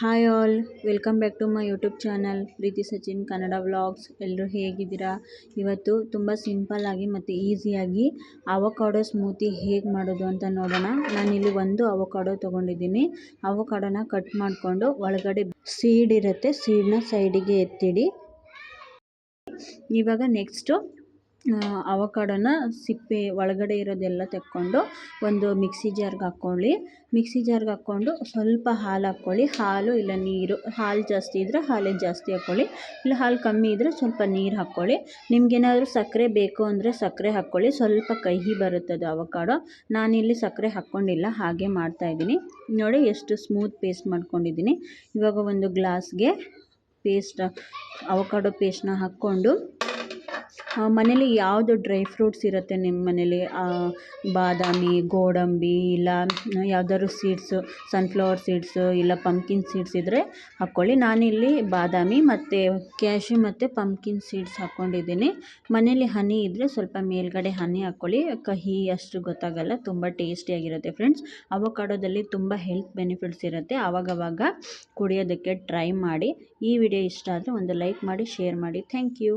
Hi all welcome back to my YouTube channel Preethi Sachin Kannada vlogs ಎಲ್ಲರೂ ಹೇಗಿದ್ದೀರಾ? ಇವತ್ತು ತುಂಬ ಸಿಂಪಲ್ಲಾಗಿ ಮತ್ತು ಈಸಿಯಾಗಿ ಅವಕಾಡೋ ಸ್ಮೂತಿ ಹೇಗೆ ಮಾಡೋದು ಅಂತ ನೋಡೋಣ. ನಾನಿಲ್ಲಿ ಒಂದು ಅವಕಾಡೋ ತೊಗೊಂಡಿದ್ದೀನಿ. ಅವಕಾಡೋನ ಕಟ್ ಮಾಡಿಕೊಂಡು ಒಳಗಡೆ ಸೀಡ್ ಇರುತ್ತೆ ಸೀಡನ್ನ ಸೈಡಿಗೆ ಎತ್ತಿಡಿ. ಇವಾಗ ನೆಕ್ಸ್ಟು ಅವಕಾಡೋನ ಸಿಪ್ಪೆ ಒಳಗಡೆ ಇರೋದೆಲ್ಲ ತೆಕ್ಕೊಂಡು ಒಂದು ಮಿಕ್ಸಿ ಜಾರ್ಗೆ ಹಾಕ್ಕೊಳ್ಳಿ. ಮಿಕ್ಸಿ ಜಾರ್ಗೆ ಹಾಕ್ಕೊಂಡು ಸ್ವಲ್ಪ ಹಾಲು ಹಾಕ್ಕೊಳ್ಳಿ. ಹಾಲು ಇಲ್ಲ ನೀರು, ಹಾಲು ಜಾಸ್ತಿ ಇದ್ದರೆ ಹಾಲೇ ಜಾಸ್ತಿ ಹಾಕ್ಕೊಳ್ಳಿ. ಇಲ್ಲ ಹಾಲು ಕಮ್ಮಿ ಇದ್ದರೆ ಸ್ವಲ್ಪ ನೀರು ಹಾಕ್ಕೊಳ್ಳಿ. ನಿಮ್ಗೇನಾದರೂ ಸಕ್ಕರೆ ಬೇಕು ಅಂದರೆ ಸಕ್ಕರೆ ಹಾಕ್ಕೊಳ್ಳಿ. ಸ್ವಲ್ಪ ಕಹಿ ಬರುತ್ತೆ ಅದು ಅವಕಾಡೋ. ನಾನಿಲ್ಲಿ ಸಕ್ಕರೆ ಹಾಕ್ಕೊಂಡಿಲ್ಲ, ಹಾಗೆ ಮಾಡ್ತಾಯಿದ್ದೀನಿ ನೋಡಿ ಎಷ್ಟು ಸ್ಮೂತ್ ಪೇಸ್ಟ್ ಮಾಡ್ಕೊಂಡಿದ್ದೀನಿ. ಇವಾಗ ಒಂದು ಗ್ಲಾಸ್ಗೆ ಪೇಸ್ಟ್, ಅವಕಾಡೋ ಪೇಸ್ಟ್ನ ಹಾಕ್ಕೊಂಡು ಮನೇಲಿ ಯಾವುದು ಡ್ರೈ ಫ್ರೂಟ್ಸ್ ಇರುತ್ತೆ ನಿಮ್ಮ ಮನೇಲಿ? ಬಾದಾಮಿ, ಗೋಡಂಬಿ ಇಲ್ಲ, ಯಾವ್ದಾದ್ರು ಸೀಡ್ಸು ಸನ್ಫ್ಲವರ್ ಸೀಡ್ಸು ಇಲ್ಲ ಪಂಪ್ಕಿನ್ ಸೀಡ್ಸ್ ಇದ್ದರೆ ಹಾಕ್ಕೊಳ್ಳಿ. ನಾನಿಲ್ಲಿ ಬಾದಾಮಿ ಮತ್ತು ಕ್ಯಾಶು ಮತ್ತು ಪಂಪ್ಕಿನ್ ಸೀಡ್ಸ್ ಹಾಕ್ಕೊಂಡಿದ್ದೀನಿ. ಮನೇಲಿ ಹನಿ ಇದ್ದರೆ ಸ್ವಲ್ಪ ಮೇಲ್ಗಡೆ ಹನಿ ಹಾಕ್ಕೊಳ್ಳಿ. ಕಹಿ ಅಷ್ಟು ಗೊತ್ತಾಗಲ್ಲ, ತುಂಬ ಟೇಸ್ಟಿಯಾಗಿರುತ್ತೆ ಫ್ರೆಂಡ್ಸ್ ಅವಕಾಡೋದಲ್ಲಿ ತುಂಬ ಹೆಲ್ತ್ ಬೆನಿಫಿಟ್ಸ್ ಇರುತ್ತೆ. ಆವಾಗವಾಗ ಕುಡಿಯೋದಕ್ಕೆ ಟ್ರೈ ಮಾಡಿ. ಈ ವಿಡಿಯೋ ಇಷ್ಟ ಆದರೆ ಒಂದು ಲೈಕ್ ಮಾಡಿ ಶೇರ್ ಮಾಡಿ. Thank you